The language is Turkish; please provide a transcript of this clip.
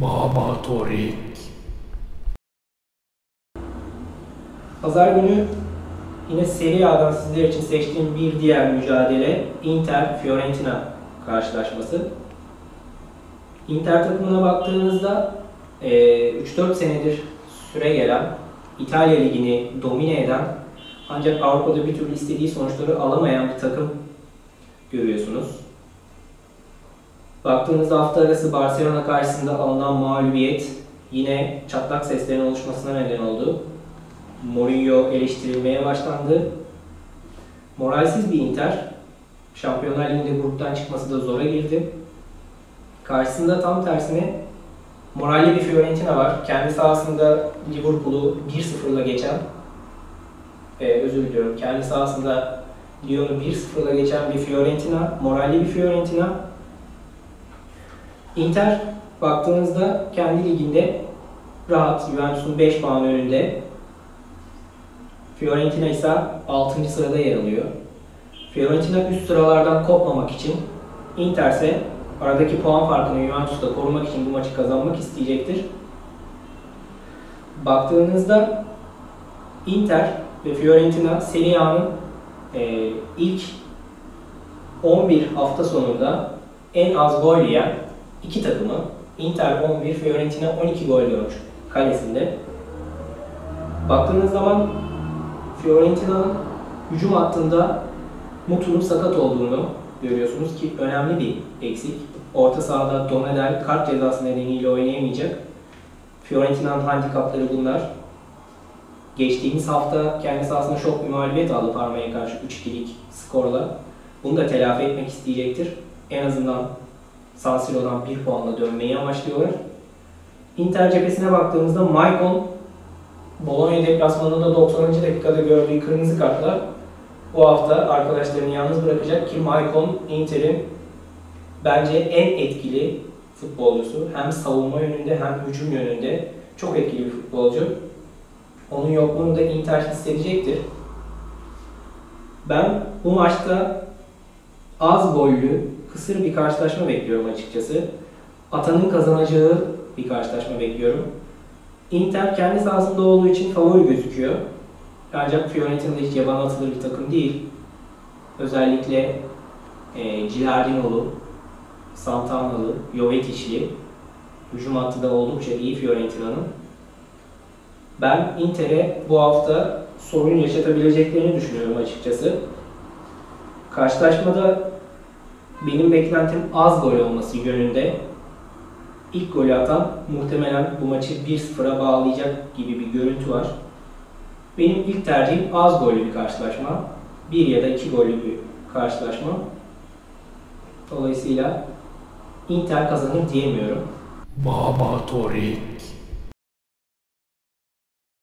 Baba Torik. Pazar günü yine Serie A'dan sizler için seçtiğim bir diğer mücadele Inter-Fiorentina karşılaşması. Inter takımına baktığınızda e, 3-4 senedir süre gelen, İtalya Ligi'ni domine eden ancak Avrupa'da bir türlü istediği sonuçları alamayan bir takım görüyorsunuz. Baktığınızda hafta arası Barcelona karşısında alınan mağlubiyet yine çatlak seslerin oluşmasına neden oldu. Mourinho eleştirilmeye başlandı. Moralsiz bir Inter, Şampiyonlar Ligi'nde gruptan çıkması da zora girdi. Karşısında tam tersine moralli bir Fiorentina var. Kendi sahasında Liverpool'u 1-0'la geçen, e, özür diliyorum, kendi sahasında Lyon'u 1-0'la geçen bir Fiorentina, moralli bir Fiorentina. Inter baktığınızda kendi liginde rahat, Juventus'un 5 puan önünde. Fiorentina ise 6. sırada yer alıyor. Fiorentina üst sıralardan kopmamak için, Inter ise aradaki puan farkını Juventus'ta korumak için bu maçı kazanmak isteyecektir. Baktığınızda Inter ve Fiorentina Serie A'nın e, ilk 11 hafta sonunda en az gol yiyen iki takımı. Inter 11, Fiorentina 12 gol görmüş kalesinde. Baktığınız zaman Fiorentina'nın hücum hattında Mutu'nun sakat olduğunu görüyorsunuz ki önemli bir eksik. Orta sahada Donadel kart cezası nedeniyle oynayamayacak. Fiorentina'nın handikapları bunlar. Geçtiğimiz hafta kendi sahasında şok bir mağlubiyet aldı Parma'ya karşı 3-2'lik skorla. Bunu da telafi etmek isteyecektir. En azından San Siro'dan bir puanla dönmeyi amaçlıyorlar. Inter cephesine baktığımızda Maicon Bologna deplasmanında 90. dakikada gördüğü kırmızı kartla bu hafta arkadaşlarını yalnız bırakacak ki Maicon Inter'in bence en etkili futbolcusu. Hem savunma yönünde hem hücum yönünde çok etkili bir futbolcu. Onun yokluğunu da Inter hissedecektir. Ben bu maçta az gollü, kısır bir karşılaşma bekliyorum açıkçası. Atanın kazanacağı bir karşılaşma bekliyorum. Inter kendi sahasında olduğu için favori gözüküyor. Ancak Fiorentina hiç yaban atılır bir takım değil. Özellikle e, Gilardino'lu, Santana'lı, Jovetic'li hücum hattı da oldukça iyi Fiorentina'nın. Ben Inter'e bu hafta sorun yaşatabileceklerini düşünüyorum açıkçası. Karşılaşmada benim beklentim az gol olması yönünde. İlk golü atan muhtemelen bu maçı 1-0'a bağlayacak gibi bir görüntü var. Benim ilk tercihim az gollü bir karşılaşma. 1 ya da 2 gollü bir karşılaşma. Dolayısıyla Inter kazanır diyemiyorum. Baba Torik.